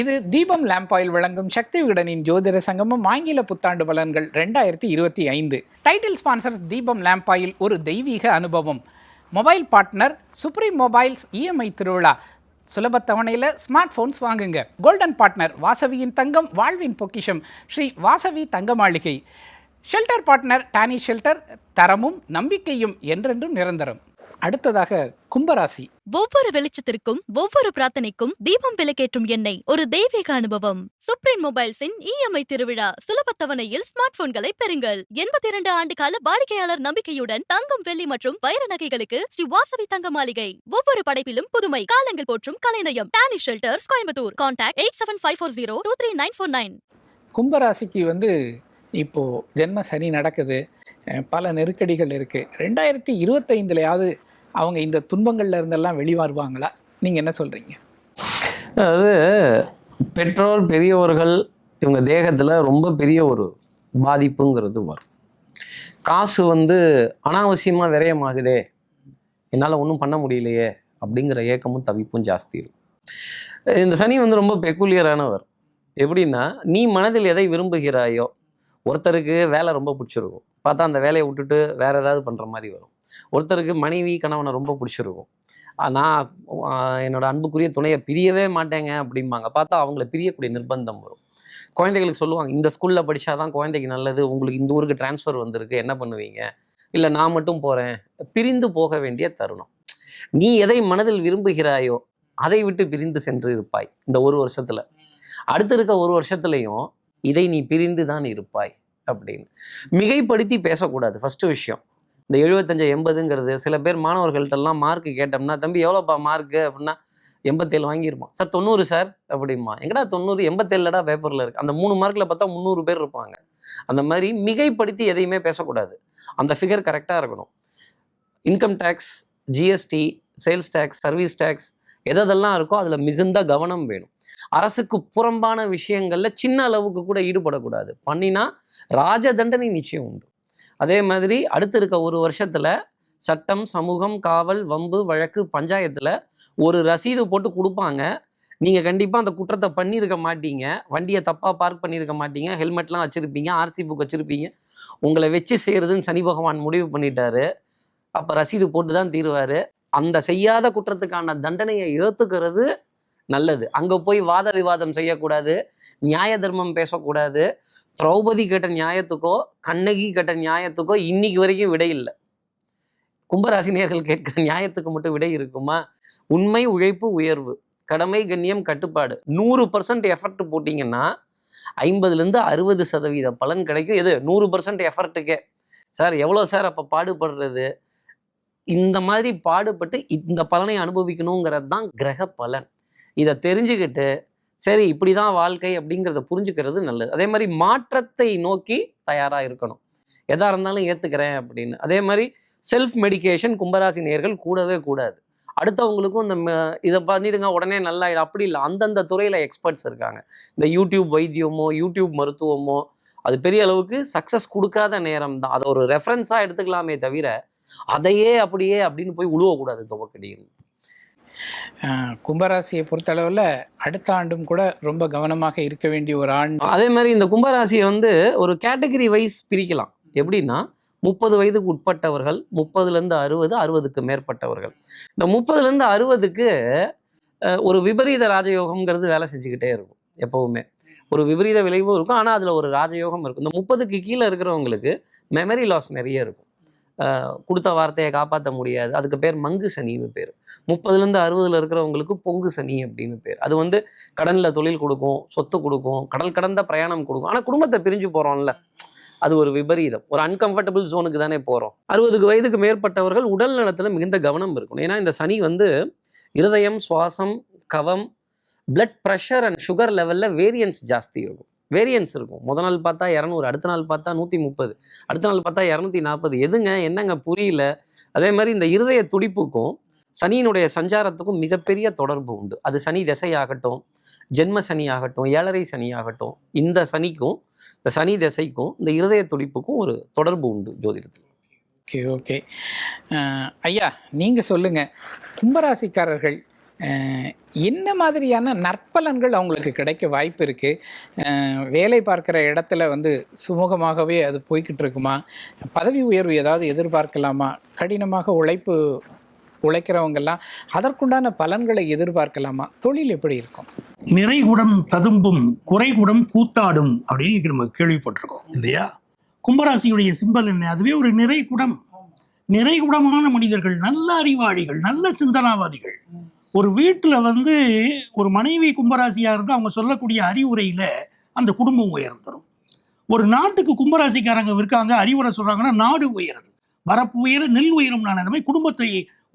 இது தீபம் lamp oil வழங்கும் சக்தி விகடனின் ஜோதிட சங்கமம் ஆங்கில புத்தாண்டு பலன்கள் ரெண்டாயிரத்தி இருபத்தி ஐந்து. Title sponsor Deepam lamp oil ஒரு தெய்வீக அனுபவம். Mobile partner Supreme Mobiles EMI திருவிழா. சுலப தவணையில் ஸ்மார்ட் ஃபோன்ஸ் வாங்குங்க. கோல்டன் பார்ட்னர் வாசவியின் தங்கம் வாழ்வின் பொக்கிஷம். ஸ்ரீ வாசவி தங்க மாளிகை ஷெல்டர் பார்ட்னர் டானி ஷெல்டர் தரமும் நம்பிக்கையும் என்றென்றும் நிரந்தரம். அடுத்ததாக கும்பராசி. ஒவ்வொரு வெளிச்சத்திற்கும் ஒவ்வொரு பிரார்த்தனைக்கும் தீபம் விளக்கேற்றும் எண்ணெய் ஒரு தெய்வீக அனுபவம். சுப்ரீம் மொபைல்ஸின் இஎம்ஐ திருவிழா சுலப தவணையில் ஸ்மார்ட் போன்களை பெறுங்கள். எண்பத்தி இரண்டு ஆண்டு கால வாடிக்கையாளர் நம்பிக்கையுடன் தங்கம் வெள்ளி மற்றும் வைர நகைகளுக்கு ஸ்ரீ வாசவி தங்க மாளிகை. ஒவ்வொரு படைப்பிலும் புதுமை காலங்கள் போற்றும் கலைநயம். Dani Shelters Coimbatore contact eight seven five four zero two three nine four nine கும்பராசிக்கு வந்து இப்போது ஜென்ம சனி நடக்குது. பல நெருக்கடிகள் இருக்குது ரெண்டாயிரத்தி இருபத்தைந்துலையாவது அவங்க இந்த துன்பங்கள்ல இருந்தெல்லாம் வெளிவருவாங்களா? நீங்கள் என்ன சொல்கிறீங்க அதாவது பெற்றோர் பெரியவர்கள் இவங்க தேகத்தில் ரொம்ப பெரிய ஒரு பாதிப்புங்கிறது வரும். காசு வந்து அனாவசியமாக விரயமாகுதே என்னால் ஒன்றும் பண்ண முடியலையே அப்படிங்கிற ஏக்கமும் தவிப்பும் ஜாஸ்தி இருக்கும். இந்த சனி வந்து ரொம்ப பெக்குலியரானவர் எப்படின்னா நீ மனதில் எதை விரும்புகிறாயோ ஒருத்தருக்கு வேலை ரொம்ப பிடிச்சிருக்கும். பார்த்தா அந்த வேலையை விட்டுட்டு வேற ஏதாவது பண்ணுற மாதிரி வரும். ஒருத்தருக்கு மனைவி கணவனை ரொம்ப பிடிச்சிருக்கும். நான் என்னோட அன்புக்குரிய துணையை பிரியவே மாட்டேங்க அப்படிம்பாங்க. பார்த்தா அவங்கள பிரியக்கூடிய நிர்பந்தம் வரும். குழந்தைகளுக்கு சொல்லுவாங்க இந்த ஸ்கூலில் படிச்சாதான் குழந்தைக்கு நல்லது. உங்களுக்கு இந்த ஊருக்கு டிரான்ஸ்ஃபர் வந்திருக்கு. என்ன பண்ணுவீங்க? இல்லை நான் மட்டும் போகிறேன் பிரிந்து போக வேண்டிய தருணம். நீ எதை மனதில் விரும்புகிறாயோ அதை விட்டு பிரிந்து சென்று இருப்பாய். இந்த ஒரு வருஷத்துல. அடுத்து இருக்க ஒரு வருஷத்துலையும் இதை நீ பிரிந்து தான் இருப்பாய் அப்படின்னு. மிகைப்படுத்தி பேசக்கூடாது. ஃபர்ஸ்ட் விஷயம். இந்த எழுபத்தஞ்சு எண்பதுங்கிறது சில பேர் மாணவர்கள்ட்டெல்லாம் மார்க் கேட்டோம்னா தம்பி எவ்வளோப்பா மார்க்கு அப்படின்னா எண்பத்தேழு வாங்கியிருப்பான் சார் தொண்ணூறு சார். அப்படிமா. எங்கடா தொண்ணூறு எண்பத்தேழுடா பேப்பரில் இருக்கு? அந்த மூணு மார்க்கில் பார்த்தா முந்நூறு பேர் இருப்பாங்க. அந்த மாதிரி மிகைப்படுத்தி எதையுமே பேசக்கூடாது. அந்த ஃபிகர் கரெக்டாக இருக்கணும். Income tax GST sales tax service tax எதெல்லாம் இருக்கோ அதில் மிகுந்த கவனம் வேணும். அரசுக்கு புறம்பான விஷயங்களில் சின்ன அளவுக்கு கூட ஈடுபடக்கூடாது. பண்ணினா ராஜ தண்டனை நிச்சயம் உண்டு. அதே மாதிரி அடுத்து இருக்க ஒரு வருஷத்துல சட்டம் சமூகம் காவல் வம்பு வழக்கு பஞ்சாயத்துல ஒரு ரசீது போட்டு கொடுப்பாங்க. நீங்கள் கண்டிப்பாக அந்த குற்றத்தை பண்ணியிருக்க மாட்டீங்க. வண்டியை தப்பாக பார்க் பண்ணியிருக்க மாட்டீங்க. ஹெல்மெட்லாம் வச்சுருப்பீங்க. ஆர்சி புக் வச்சுருப்பீங்க. உங்களை வச்சு செய்கிறதுன்னு சனி பகவான் முடிவு பண்ணிட்டாரு. அப்போ ரசீது போட்டு தான் தீருவார். அந்த செய்யாத குற்றத்துக்கான தண்டனையை ஏற்றுக்கிறது நல்லது. அங்கே போய் வாத விவாதம் செய்யக்கூடாது நியாய தர்மம் பேசக்கூடாது. திரௌபதி கேட்ட நியாயத்துக்கோ கண்ணகி கேட்ட நியாயத்துக்கோ இன்னைக்கு வரைக்கும் விடை இல்லை. கும்பராசினியர்கள் கேட்கிற நியாயத்துக்கு மட்டும் விடை இருக்குமா? உண்மை உழைப்பு உயர்வு கடமை கண்ணியம் கட்டுப்பாடு. நூறு பர்சன்ட் எஃபர்ட் போட்டிங்கன்னா ஐம்பதுலேருந்து அறுபது சதவீத பலன் கிடைக்கும். எது? நூறு பர்சன்ட் எஃபர்ட்டுக்கே சார் எவ்வளோ சார் அப்போ பாடுபடுறது? இந்த மாதிரி பாடுபட்டு இந்த பலனை அனுபவிக்கணுங்கிறது தான் கிரக பலன். இதை தெரிஞ்சுக்கிட்டு சரி இப்படி தான் வாழ்க்கை அப்படிங்கிறத புரிஞ்சுக்கிறது நல்லது. அதே மாதிரி மாற்றத்தை நோக்கி தயாராக இருக்கணும். எதாக இருந்தாலும் ஏற்றுக்கிறேன் அப்படின்னு. அதே மாதிரி செல்ஃப் மெடிகேஷன் கும்பராசி நேர்கள் கூடவே கூடாது. அடுத்தவங்களுக்கும் இந்த ம- இதை பண்ணிடுங்க உடனே நல்லா அப்படி இல்லை அந்தந்த துறையில் எக்ஸ்பர்ட்ஸ் இருக்காங்க. இந்த யூடியூப் வைத்தியமோ யூடியூப் மருத்துவமோ அது பெரிய அளவுக்கு சக்ஸஸ் கொடுக்காத நேரம் தான். அதை ஒரு ரெஃபரன்ஸாக எடுத்துக்கலாமே தவிர அதையே அப்படியே அப்படின்னு போய் உழுவக்கூடாது துவக்கடியில். கும்பராசியை பொறுத்தளவில் அடுத்த ஆண்டும் கூட ரொம்ப கவனமாக இருக்க வேண்டிய ஒரு ஆண்டு அதே மாதிரி இந்த கும்பராசியை வந்து ஒரு கேட்டகரி வைஸ் பிரிக்கலாம். எப்படின்னா முப்பது வயதுக்கு உட்பட்டவர்கள் முப்பதுலேருந்து அறுபது அறுபதுக்கு மேற்பட்டவர்கள். இந்த முப்பதுலேருந்து அறுபதுக்கு ஒரு விபரீத ராஜயோகம்ங்கிறது வேலை செஞ்சுக்கிட்டே இருக்கும் எப்போவுமே. ஒரு விபரீத விளைவும் இருக்கும் ஆனால் அதில் ஒரு ராஜயோகம் இருக்கும். இந்த முப்பதுக்கு கீழே இருக்கிறவங்களுக்கு மெமரி லாஸ் நிறைய இருக்கும். கொடுத்த வார்த்தையை காப்பாற்ற முடியாது. அதுக்கு பேர் மங்கு சனின்னு பேர். முப்பதுலேருந்து அறுபதுல இருக்கிறவங்களுக்கு பொங்கு சனி அப்படின்னு பேர். அது வந்து கடனில் தொழில் கொடுக்கும் சொத்து கொடுக்கும் கடல் கடந்த பிரயாணம் கொடுக்கும். ஆனால் குடும்பத்தை பிரிஞ்சு போகிறோம்ல அது ஒரு விபரீதம். ஒரு அன்கம்ஃபர்டபுள் ஜோனுக்கு தானே போகிறோம் அறுபதுக்கு வயதுக்கு மேற்பட்டவர்கள் உடல் நலத்தில் மிகுந்த கவனம் இருக்கணும். ஏன்னா இந்த சனி வந்து இருதயம் சுவாசம் கவம் பிளட் ப்ரெஷர் அண்ட் சுகர் லெவலில் வேரியன்ஸ் ஜாஸ்தி இருக்கும். வேரியன்ஸ் இருக்கும். முத நாள் பார்த்தா இரநூறு அடுத்த நாள் பார்த்தா நூற்றி முப்பது அடுத்த நாள் பார்த்தா இரநூத்தி நாற்பது எதுங்க? என்னங்க? புரியல. அதே மாதிரி இந்த இருதய துடிப்புக்கும் சனியினுடைய சஞ்சாரத்துக்கும் மிகப்பெரிய தொடர்பு உண்டு. அது சனி திசையாகட்டும் ஜென்ம சனி ஆகட்டும் ஏழரை சனி ஆகட்டும் இந்த சனிக்கும் இந்த சனி திசைக்கும் இந்த இருதய துடிப்புக்கும் ஒரு தொடர்பு உண்டு ஜோதிடத்தில். ஓகே ஓகே ஐயா நீங்கள் சொல்லுங்கள் கும்பராசிக்காரர்கள் என்ன மாதிரியான நற்பலன்கள் அவங்களுக்கு கிடைக்க வாய்ப்பு இருக்குது வேலை பார்க்குற இடத்துல வந்து சுமூகமாகவே அது போய்கிட்டு இருக்குமா? பதவி உயர்வு ஏதாவது எதிர்பார்க்கலாமா? கடினமாக உழைப்பு உழைக்கிறவங்கெல்லாம் அதற்குண்டான பலன்களை எதிர்பார்க்கலாமா? தொழில் எப்படி இருக்கும்? நிறைகுடம் ததும்பும் குறைகுடம் கூத்தாடும் அப்படின்னு நம்ம கேள்விப்பட்டிருக்கோம் இல்லையா? கும்பராசியுடைய சிம்பல் என்ன? அதுவே ஒரு நிறைகுடம். நிறைகுடமான மனிதர்கள் நல்ல அறிவாளிகள் நல்ல சிந்தனாவாதிகள். ஒரு வீட்டில் வந்து ஒரு மனைவி கும்பராசியாக இருந்தால் அவங்க சொல்லக்கூடிய அறிவுரையில் அந்த குடும்பம் உயர்ந்துடும் ஒரு நாட்டுக்கு கும்பராசிக்காரங்க இருக்காங்க அறிவுரை சொல்கிறாங்கன்னா நாடு உயருது. வரப்பு உயர நெல் உயரும் நான் அந்த மாதிரி குடும்பத்தை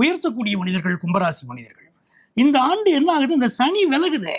உயர்த்தக்கூடிய மனிதர்கள் கும்பராசி மனிதர்கள். இந்த ஆண்டு என்ன ஆகுது? இந்த சனி விலகுதே.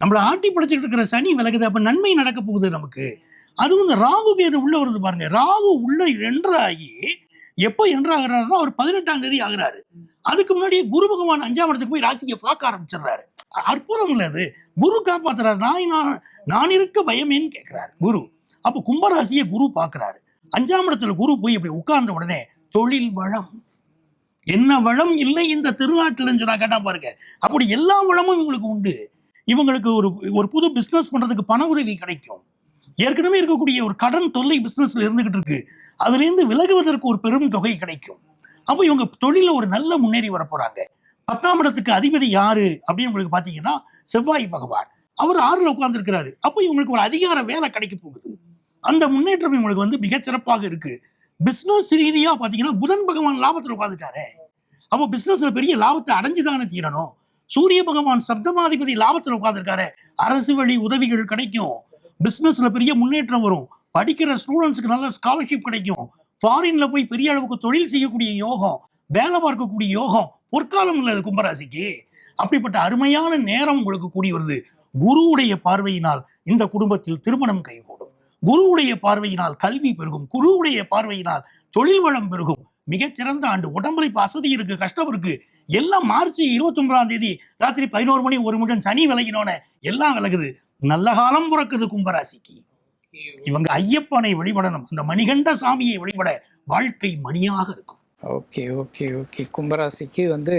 நம்மளை ஆட்டி படைச்சிட்டு இருக்கிற சனி விலகுது. அப்போ நன்மை நடக்க போகுது நமக்கு. அதுவும் இந்த ராகு கேது உள்ள வருது பாருங்க. ராகு உள்ள என்ட்ராகி எப்போ என்ட்ராகிறாருன்னா அவர் பதினெட்டாம் தேதி ஆகிறாரு. அதுக்கு முன்னாடியே குரு பகவான் அஞ்சாம் இடத்துக்கு போய் ராசியை பார்க்க ஆரம்பிச்சிடுறாரு. அற்புதம் இல்ல அது. குரு காப்பாத்துறாரு. நான் நான் நான் இருக்க பயமேன்னு கேட்கிறாரு குரு. அப்போ கும்பராசியை குரு பாக்குறாரு. அஞ்சாம் இடத்துல குரு போய் இப்படி உட்கார்ந்த உடனே தொழில் வளம். என்ன வளம் இல்லை இந்த திருநாட்டில்னு சொன்னா கேட்டா பாருங்க. அப்படி எல்லா வளமும் இவங்களுக்கு உண்டு. இவங்களுக்கு ஒரு ஒரு புது பிசினஸ் பண்றதுக்கு பண உதவி கிடைக்கும். ஏற்கனவே இருக்கக்கூடிய ஒரு கடன் தொல்லை பிசினஸ்ல இருந்துகிட்டு இருக்கு. அதுலேருந்து விலகுவதற்கு ஒரு பெரும் தொகை கிடைக்கும். அப்போ இவங்க தொழில ஒரு நல்ல முன்னேறி வர போறாங்க. பத்தாம் இடத்துக்கு அதிபதி யாரு அப்படின்னு உங்களுக்கு பார்த்தீங்கன்னா செவ்வாய் பகவான். அவர் ஆறுல உட்கார்ந்துருக்கிறாரு. அப்போ இவங்களுக்கு ஒரு அதிகார வேலை கிடைக்க போகுது. அந்த முன்னேற்றம் இவங்களுக்கு வந்து மிகச்சிறப்பாக இருக்கு. பிஸ்னஸ் ரீதியாக பார்த்தீங்கன்னா புதன் பகவான் லாபத்தில் உட்காந்துட்டாரு அப்போ பிஸ்னஸில் பெரிய லாபத்தை அடைஞ்சுதானே தீரணும். சூரிய பகவான் சப்தமாதிபதி லாபத்தில் உட்காந்துருக்காரு அரசு வழி உதவிகள் கிடைக்கும். பிஸ்னஸில் பெரிய முன்னேற்றம் வரும். படிக்கிற ஸ்டூடெண்ட்ஸுக்கு நல்ல ஸ்காலர்ஷிப் கிடைக்கும். ஃபாரின்ல போய் பெரிய அளவுக்கு தொழில் செய்யக்கூடிய யோகம் வேலை பார்க்கக்கூடிய யோகம் பொற்காலம் உள்ளது கும்பராசிக்கு. அப்படிப்பட்ட அருமையான நேரம் உங்களுக்கு கூடி வருது. குருவுடைய பார்வையினால் இந்த குடும்பத்தில் திருமணம் கைகூடும். குருவுடைய பார்வையினால் கல்வி பெருகும். குருவுடைய பார்வையினால் தொழில் வளம் பெருகும். மிகச்சிறந்த ஆண்டு. உடம்புல இப்போ அசதி இருக்கு கஷ்டம் இருக்கு. எல்லாம் மார்ச் இருபத்தி ஒன்பதாம் தேதி ராத்திரி பதினோரு மணி ஒரு மணி சனி விலகினோன்னு எல்லாம் விலகுது. நல்ல காலம் பிறக்குது கும்பராசிக்கு. இவங்க ஐயப்பனை வழிபடணும். அந்த மணிகண்ட சாமியை வழிபட வாழ்க்கை மணியாக இருக்கும். Okay okay okay. கும்பராசிக்கு வந்து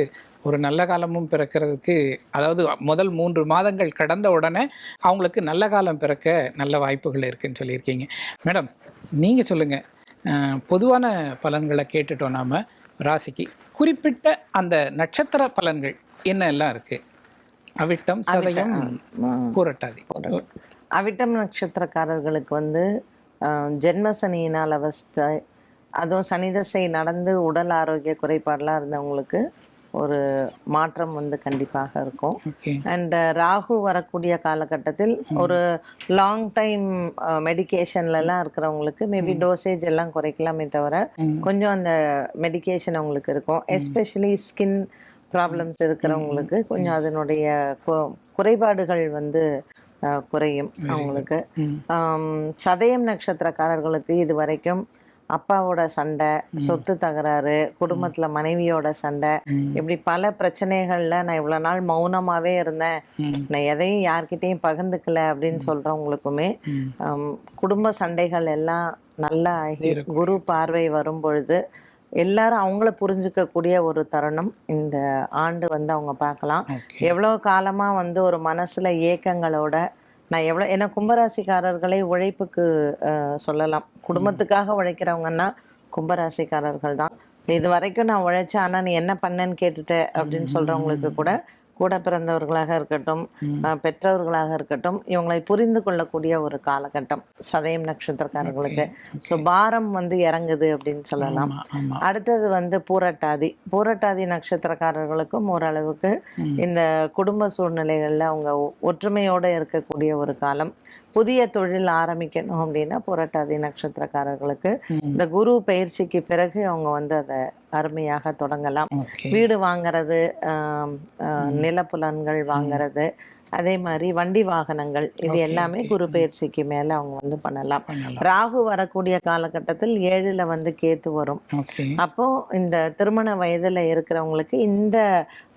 ஒரு நல்ல காலமும் பிறக்கிறதுக்கு அதாவது முதல் மூன்று மாதங்கள் கடந்த உடனே அவங்களுக்கு நல்ல காலம் பிறக்க நல்ல வாய்ப்புகள் இருக்குன்னு சொல்லியிருக்கீங்க. மேடம் நீங்கள் சொல்லுங்கள் பொதுவான பலன்களை கேட்டுட்டோம் நாம் ராசிக்கு. குறிப்பிட்ட அந்த நட்சத்திர பலன்கள் என்ன எல்லாம் இருக்குது அவிட்டம். சதயம். பூரட்டாதி. அவிட்டம் நட்சத்திரக்காரர்களுக்கு வந்து ஜென்ம சனியினால் அவஸ்தை அதுவும் சனிதசை நடந்து உடல் ஆரோக்கிய குறைபாடெலாம் இருந்தவங்களுக்கு ஒரு மாற்றம் வந்து கண்டிப்பாக இருக்கும். அண்ட் ராகு வரக்கூடிய காலகட்டத்தில் ஒரு லாங் டைம் மெடிகேஷன்லலாம் இருக்கிறவங்களுக்கு மேபி டோசேஜ் எல்லாம் குறைக்கலாமே தவிர கொஞ்சம் அந்த மெடிகேஷன் அவங்களுக்கு இருக்கும். எஸ்பெஷலி ஸ்கின் ப்ராப்ளம்ஸ் இருக்கிறவங்களுக்கு கொஞ்சம் அதனுடைய குறைபாடுகள் வந்து குறையும் அவங்களுக்கு. சதயம் நட்சத்திரக்காரர்களுக்கு இது வரைக்கும் அப்பாவோட சண்டை சொத்து தகராறு குடும்பத்துல மனைவியோட சண்டை. இப்படி பல பிரச்சனைகள்ல நான் இவ்வளவு நாள் மௌனமாவே இருந்தேன். நான் எதையும் யார்கிட்டயும் பகிர்ந்துக்கல அப்படின்னு சொல்றவங்களுக்குமே குடும்ப சண்டைகள் எல்லாம் நல்லா ஆகி குரு பார்வை வரும் பொழுது எல்லாரும் அவங்கள புரிஞ்சுக்கக்கூடிய ஒரு தருணம் இந்த ஆண்டு வந்து அவங்க பார்க்கலாம். எவ்வளோ காலமா வந்து ஒரு மனசுல ஏக்கங்களோட நான் எவ்வளோ ஏன்னா கும்பராசிக்காரர்களை உழைப்புக்கு சொல்லலாம். குடும்பத்துக்காக உழைக்கிறவங்கன்னா கும்பராசிக்காரர்கள் தான். இது வரைக்கும் நான் உழைச்சேன் ஆனா நீ என்ன பண்ணேன்னு கேட்டுட்ட அப்படின்னு சொல்றவங்களுக்கு கூட கூட பிறந்தவர்களாக இருக்கட்டும் பெற்றவர்களாக இருக்கட்டும் இவங்களை புரிந்து கொள்ளக்கூடிய ஒரு காலகட்டம் சதயம் நட்சத்திரக்காரர்களுக்கு. ஸோ பாரம் வந்து இறங்குது அப்படின்னு சொல்லலாம். அடுத்தது வந்து பூரட்டாதி. பூரட்டாதி நட்சத்திரக்காரர்களுக்கும் ஓரளவுக்கு இந்த குடும்ப சூழ்நிலைகளில் அவங்க ஒற்றுமையோட இருக்கக்கூடிய ஒரு காலம். புதிய தொழில் ஆரம்பிக்கணும் அப்படின்னா புரட்டாதி நட்சத்திரக்காரர்களுக்கு இந்த குரு பயிற்சிக்கு பிறகு அவங்க வந்து அதை அருமையாக தொடங்கலாம். வீடு வாங்குறது நிலப்புலன்கள் வாங்குறது அதே மாதிரி வண்டி வாகனங்கள் இது எல்லாமே குரு பயிற்சிக்கு மேல அவங்க வந்து பண்ணலாம். ராகு வரக்கூடிய காலகட்டத்தில் ஏழுல வந்து கேத்து வரும். அப்போ இந்த திருமண வயதுல இருக்கிறவங்களுக்கு இந்த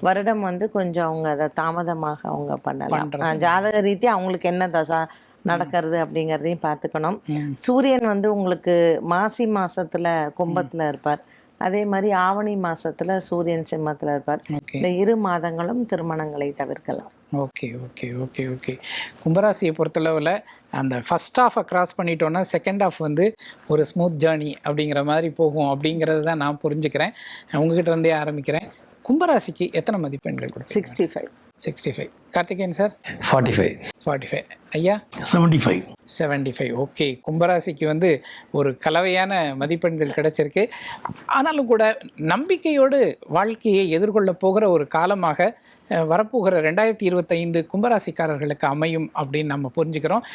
வருடம் வந்து கொஞ்சம் அவங்க அதை தாமதமாக அவங்க பண்ணலாம். ஜாதக ரீதியா அவங்களுக்கு என்ன தசா நடக்கிறது அப்படிங்கிறதையும் பார்த்துக்கணும். சூரியன் வந்து உங்களுக்கு மாசி மாசத்துல கும்பத்துல இருப்பார். அதே மாதிரி ஆவணி மாசத்துல சூரியன் சிம்மத்துல இருப்பார். இந்த இரு மாதங்களும் திருமணங்களை தவிர்க்கலாம். Okay okay okay okay. கும்பராசியை பொறுத்தளவில் அந்த ஃபஸ்ட் ஹாஃபை கிராஸ் பண்ணிட்டோன்னா செகண்ட் ஹாஃப் வந்து ஒரு ஸ்மூத் ஜேர்னி அப்படிங்கிற மாதிரி போகும் அப்படிங்கிறது தான் நான் புரிஞ்சுக்கிறேன். உங்ககிட்ட இருந்தே ஆரம்பிக்கிறேன். கும்பராசிக்கு எத்தனை மதிப்பெண்கள் கொடுப்பீங்க? Sixty five sixty five. Karthikeyan sir? Forty five. Forty five. ஐயா? Seventy five seventy five okay கும்பராசிக்கு வந்து ஒரு கலவையான மதிப்பெண்கள் கிடைச்சிருக்கு. ஆனாலும் கூட நம்பிக்கையோடு வாழ்க்கையை எதிர்கொள்ள போகிற ஒரு காலமாக வரப்போகிற ரெண்டாயிரத்தி இருபத்தைந்து கும்பராசிக்காரர்களுக்கு அமையும் அப்படின்னு நம்ம புரிஞ்சுக்கிறோம்.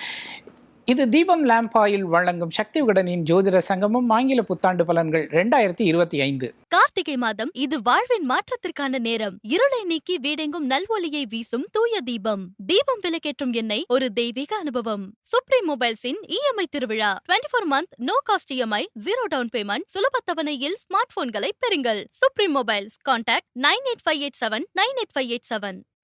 இது தீபம் லேம்ப் ஆயில் வழங்கும் சக்தி விகடனின் ஜோதிட சங்கமம் ஆங்கில புத்தாண்டு பலன்கள் ரெண்டாயிரத்தி இருபத்தி ஐந்து. கார்த்திகை மாதம் இது வாழ்வின் மாற்றத்திற்கான நேரம். இருளை நீக்கி வீடெங்கும் நல்வொலியை வீசும் தூய தீபம். தீபம் விலக்கேற்றும் எண்ணெய் ஒரு தெய்வீக அனுபவம். சுப்ரீம் மொபைல்ஸின் இஎம்ஐ திருவிழா. 24 four month no cost EMI zero down payment சுலபத்தவணையில் smart போன்களை பெறுங்கள். Supreme Mobiles contact nine eight five eight seven nine eight five eight seven